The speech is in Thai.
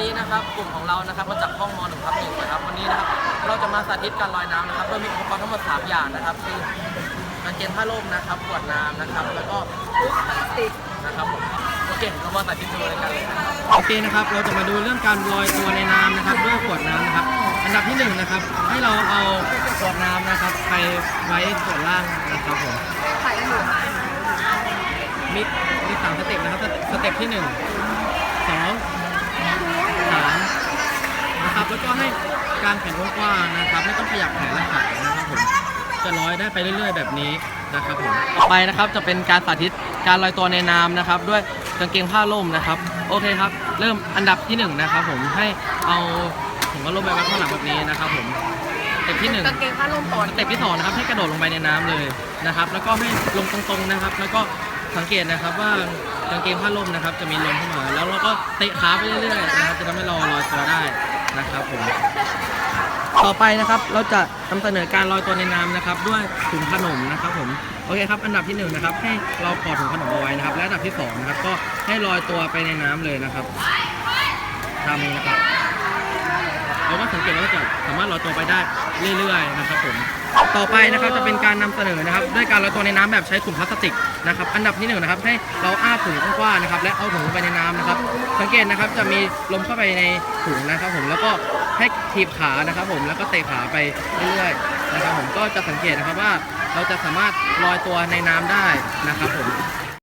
นี้นะครับกลุ่มของเรานะครับมาจากห้องม .1 ทับหนึ่งนะครับวันนี้นะครับเราจะมาสาธิตการลอยน้ำนะครับโดยมีอุปกรณ์ทั้งหมด3อย่างนะครับ คือกางเกงผ้าร่มนะครับขวดน้ำนะครับ แล้วก็ถุงพลาสติกนะครับผมโอเคเรามาสาธิตดูเลยกันเลยโอเคนะครับ เราจะมาดูเรื่องการลอยตัวในน้ำนะครับด้วยขวดน้ำนะครับ อันดับที่หนึ่งนะครับ ให้เราเอาขวดน้ำนะครับ ไปไว้ส่วนล่างนะครับผมถ่ายกันอยู่มีมีสามสเต็ปนะครับสเต็ปที่หนึ่งสองสามนะครับ แล้วก็ให้ การแขนกว้างๆนะครับ ไม่ต้องขยับแขนและขานะครับผมจะลอยได้ไปเรื่อย ๆ แบบนี้นะครับผมต่อไปนะครับจะเป็นการสาธิตการลอยตัวในน้ำนะครับ ด้วยกางเกงผ้าล่มนะครับ โอเคครับ เริ่มอันดับที่หนึ่งนะครับ ผมให้เอาถุงผ้าล่มไปไว้ข้างหลังแบบนี้นะครับ ผมสเต็ปที่หนึ่งกางเกงผ้าล่มก่อนสเต็ปที่สองนะครับให้กระโดดลงไปในน้ำเลยนะครับ แล้วก็ให้ลงตรงๆนะครับ แล้วก็สังเกตนะครับว่ากางเกงผ้าล่มนะครับ จะมีลมเข้ามา แล้วเราก็เตะขาไปเรื่อยๆนะครับจะทำให้เราลอยตัวได้นะครับผม ต่อไปนะครับ เราจะนำเสนอการลอยตัวในน้ำนะครับ ด้วยถุงขนมนะครับผมโอเคครับ อันดับที่หนึ่งนะครับให้เรากอดถุงขนมเอาไว้นะครับ และอันดับที่สองนะครับก็ให้ลอยตัวไปในน้ำเลยนะครับตามนี้นะครับเราก็สังเกตว่าจะสามารถลอยตัวไปได้เรื่อยๆนะครับผม ต่อไปนะครับจะเป็นการนำเสนอนะครับด้วยการลอยตัวในน้ำแบบใช้ถุงพลาสติกนะครับอันดับที่หนึ่งนะครับให้เราอ้าถุงกว้างๆนะครับและเอาถุงลงไปในน้ำนะครับสังเกตนะครับจะมีลมเข้าไปในถุงนะครับผมแล้วก็ให้ทีบขานะครับผมแล้วก็เตะขาไปเรื่อยๆนะครับผมก็จะสังเกตนะครับว่าเราจะสามารถลอยตัวในน้ำได้นะครับผม